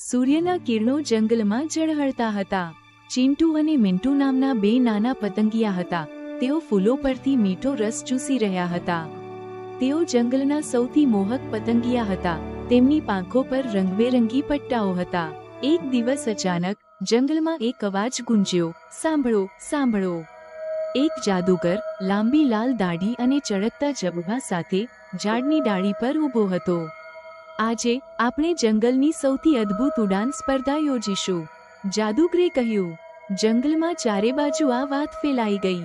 સૂર્યના કિરણો જંગલમાં ઝળહળતા હતા. ચિંટુ અને મિન્ટુ નામના બે નાના પતંગિયા હતા. તેઓ ફૂલો પરથી મીઠો રસ ચૂસી રહ્યા હતા. તેઓ જંગલના સૌથી મોહક પતંગિયા હતા. તેમની પાંખો પર રંગબેરંગી પટ્ટાઓ હતા. એક દિવસ અચાનક જંગલમાં એક અવાજ ગુંજ્યો, સાંભળો સાંભળો. એક જાદુગર લાંબી લાલ દાઢી અને ચળકતા જબવા સાથે ઝાડની ડાળી પર ઊભો હતો. આજે આપણે જંગલની સૌથી અદ્ભુત ઉડાન સ્પર્ધા યોજીશું. જાદુગરે કહ્યું, જંગલમાં ચારે બાજુ આ વાત ફેલાઈ ગઈ.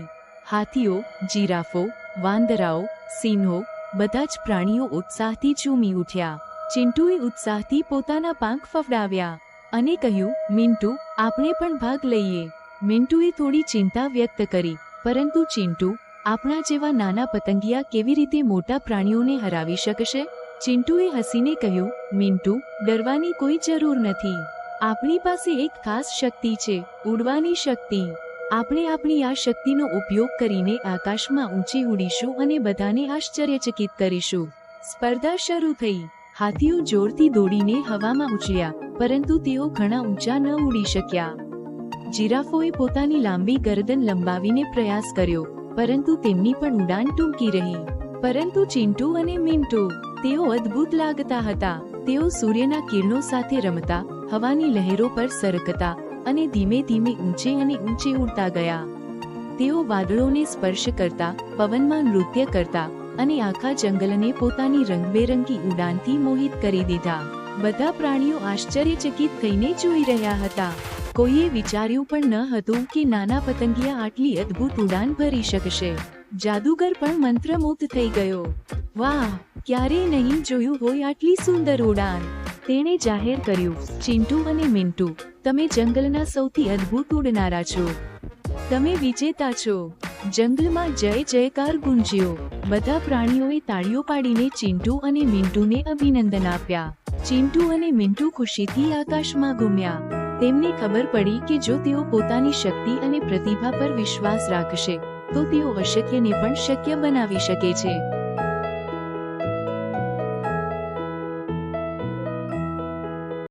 હાથીઓ, જીરાફો, વાંદરાઓ, સિંહો બધા જ પ્રાણીઓ ઉત્સાહથી ઝૂમી ઉઠ્યા. ચિંટુએ ઉત્સાહથી પોતાના પાંખ ફફડાવ્યા અને કહ્યું, મિન્ટુ, આપણે પણ ભાગ લઈએ. મિન્ટુએ થોડી ચિંતા વ્યક્ત કરી, પરંતુ ચિંટુ, આપણા જેવા નાના પતંગિયા કેવી રીતે મોટા પ્રાણીઓને હરાવી શકશે? ચિંટુએ હસીને કહ્યું, મિન્ટુ, ડરવાની કોઈ જરૂર નથી. આપણી પાસે એક ખાસ શક્તિ છે, ઉડવાની શક્તિ. આપણે આપણી આ શક્તિનો ઉપયોગ કરીને આકાશમાં ઊંચી ઉડીશું અને બધાને આશ્ચર્યચકિત કરીશું. સ્પર્ધા શરૂ થઈ. હાથીઓ જોરથી દોડીને હવામાં ઉછળ્યા, પરંતુ તેઓ ઘણા ઊંચા ન ઉડી શક્યા. જીરાફોએ પોતાની લાંબી ગરદન લંબાવીને પ્રયાસ કર્યો, પરંતુ તેમની પણ ઉડાન ટૂંકી રહી. પરંતુ ચિંટુ અને મિન્ટુ તેઓ અદ્ભુત લાગતા હતા. તેઓ સૂર્યના કિરણો સાથે રમતા, હવાની લહેરો પર સરકતા અને ધીમે ધીમે ઊંચે અને ઊંચે ઉડતા ગયા. તેઓ વાદળોને સ્પર્શ કરતા, પવનમાં નૃત્ય કરતા અને આખા જંગલને પોતાની રંગબેરંગી ઉડાનથી મોહિત કરી દીધા. બધા પ્રાણીઓ આશ્ચર્યચકિત થઈને જોઈ રહ્યા હતા. કોઈએ વિચાર્યું પણ ન હતું કે નાના પતંગિયા આટલી અદ્ભુત ઉડાન ભરી શકશે. જાદુગર પણ મંત્રમુગ્ધ થઈ ગયો. વાહ! ક્યારેય નહીં જોયું હોય આટલી સુંદર ઉડાન. તેણે જાહેર કર્યું, ચિંટુ અને મિન્ટુ, તમે જંગલના સૌથી અદ્ભુત ઉડનારા છો. તમે વિજેતા છો. જંગલમાં જય જયકાર ગુંજ્યો. બધા પ્રાણીઓએ તાળીઓ પાડીને ચિંટુ અને મિન્ટુને અભિનંદન આપ્યા. ચિંટુ અને મિન્ટુ ખુશીથી આકાશમાં ઘૂમ્યા. તેમને ખબર પડી કે જો તેઓ પોતાની શક્તિ અને પ્રતિભા પર વિશ્વાસ રાખશે, તો તેઓ અશક્યને પણ શક્ય બનાવી શકે છે.